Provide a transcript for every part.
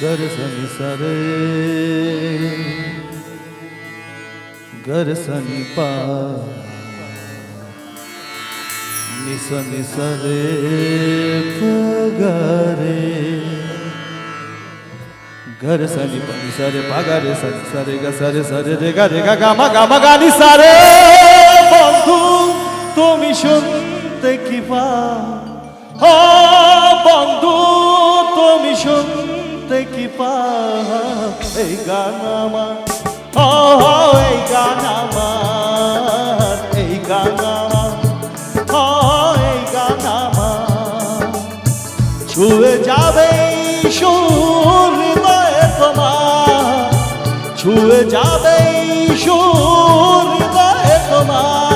ઘર સંસરે. ઘર સનિપા નિસ નિસરે પગરે ઘર સની પની સરે પાગારે સન સરે ગ સરે સરે રે ગા રે ગા ગા મા ગા મા ગા নি সারে বন্ধু তুমি শুনতে কি পা শুনতে কি পা এই গান আমার। এই গান আমার। এই গান আমার। এই গান আমার। ছুঁয়ে যাবে সুর তোমার। ছুঁয়ে যাবে সুর তোমার।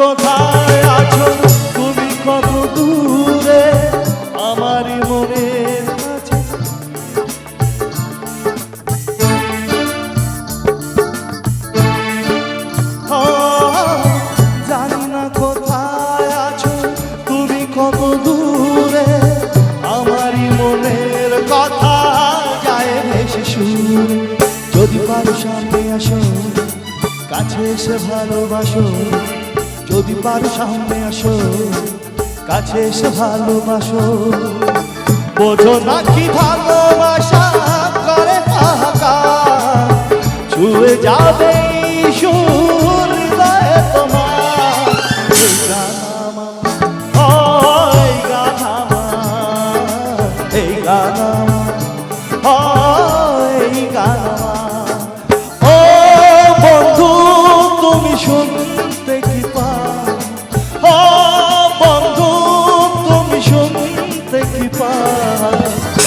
কোথায় আছো? তুমি কত দূরে? আমারই মনের কাছে জানি না কোথায় আছো। তুমি কত দূরে? আমারই মনের কথা যায় ভেসে সুরে যদি পারো সামনে কাছে এসে ভালোবাসো। যদি পারো সামনে আসো কাছে এসে ভালোবাসো। বোঝো না কি ভালোবাসা করে ছুঁয়ে যাবে সুর তোমার। এই গান আমার, এই গান আমার, শুনতে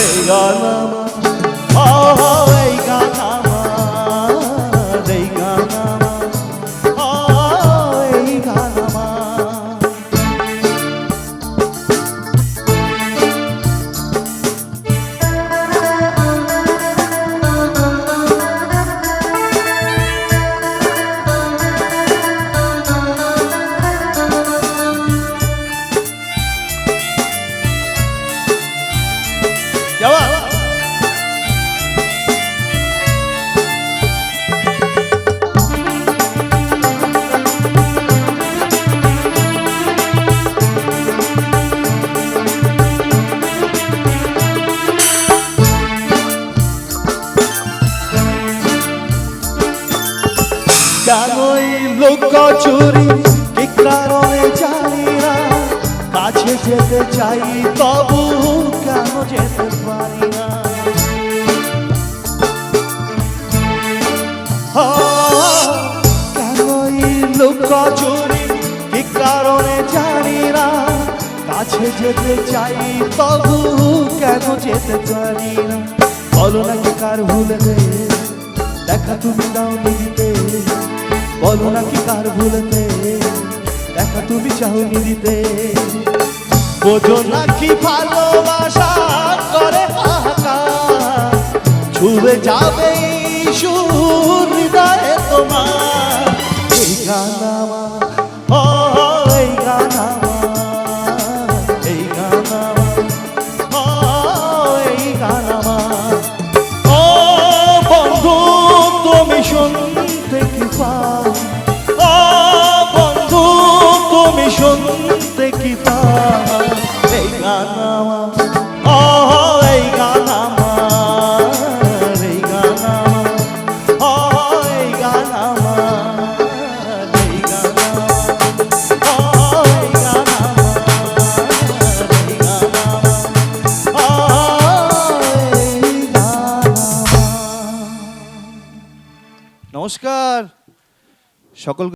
যাওয়া। জানোই লোক চুরি কি কারণে জানি না কাছে যেতে চাই তবু কেন যেতে পারি না কেনই লোক চুরি? কি কারণে জানি না। কাছে যেতে চাই তবু কেন যেতে পারি না। বলো নাকি কার ভুলেতে দেখা তুমি দাও নিতে বলো নাকি কার ভুলেতে দেখা তুমি চাও দিতে বোঝো নাকি ভালোবাসা করে হাহাকার ছুঁয়ে যাবে সুর তোমার। নমস্কার। সকল